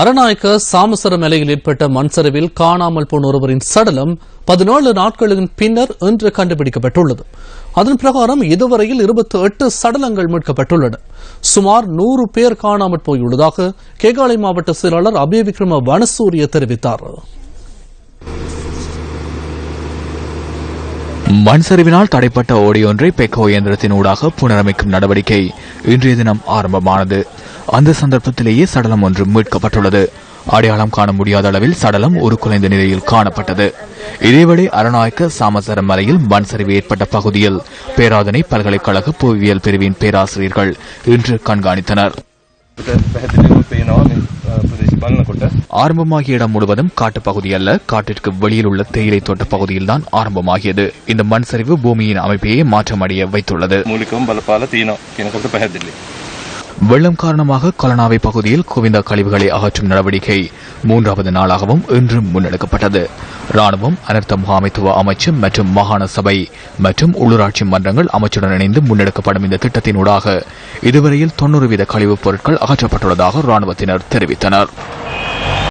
அரநாயக்க சாமசர மலையில் ஏற்பட்ட மண் சரிவில் காணாமல் போன ஒருவரின் சடலம் பதினேழு நாட்களின் பின்னர் இன்று கண்டுபிடிக்கப்பட்டுள்ளது. அதன் பிரகாரம் இதுவரையில் இருபத்தி எட்டு சடலங்கள் மீட்கப்பட்டுள்ளன. சுமார் நூறு பேர் காணாமல் போயுள்ளதாக கேகாலை மாவட்ட செயலாளர் அபயவிக்ரம வனசூரிய தெரிவித்தார். மண் சரிவினால் தடைப்பட்ட ஓடியொன்றை பெக்கோ இயந்திரத்தின் ஊடாக புனரமைக்கும் நடவடிக்கை இன்றைய தினம் ஆரம்பமானது. அந்த சந்தர்ப்பத்திலேயே சடலம் ஒன்று மீட்கப்பட்டுள்ளது. அடையாளம் காண முடியாத அளவில் சடலம் ஒரு குலைந்த நிலையில் காணப்பட்டது. இதேவேளை அரணாய்க்க சாமசரம் மலையில் மண் சரிவு ஏற்பட்ட பகுதியில் பேராதனை பல்கலைக்கழக புவியியல் பிரிவின் பேராசிரியர்கள் இன்று கண்காணித்தனர். ஆரம்பமாகிய இடம் முழுவதும் காட்டுப்பகுதி அல்ல காட்டிற்கு வெளியில் உள்ள தேயிலை தோட்ட பகுதியில் தான் ஆரம்பமாகியது. இந்த மண் சரிவு பூமியின் அமைப்பையே மாற்றமடைய வைத்துள்ளது. வெள்ளம் காரணமாக கொலனாவை பகுதியில் குவிந்த கழிவுகளை அகற்றும் நடவடிக்கை மூன்றாவது நாளாகவும் இன்றும் முன்னெடுக்கப்பட்டது. ராணுவம் அனர்த்த முகாமைத்துவ அமைச்சு மற்றும் மாகாண சபை மற்றும் உள்ளூராட்சி மன்றங்கள் அமைச்சுடன் இணைந்து முன்னெடுக்கப்படும் இந்த திட்டத்தினூடாக இதுவரையில் தொன்னூறு வீத கழிவுப் பொருட்கள் அகற்றப்பட்டுள்ளதாக ராணுவத்தினர் தெரிவித்தனர்.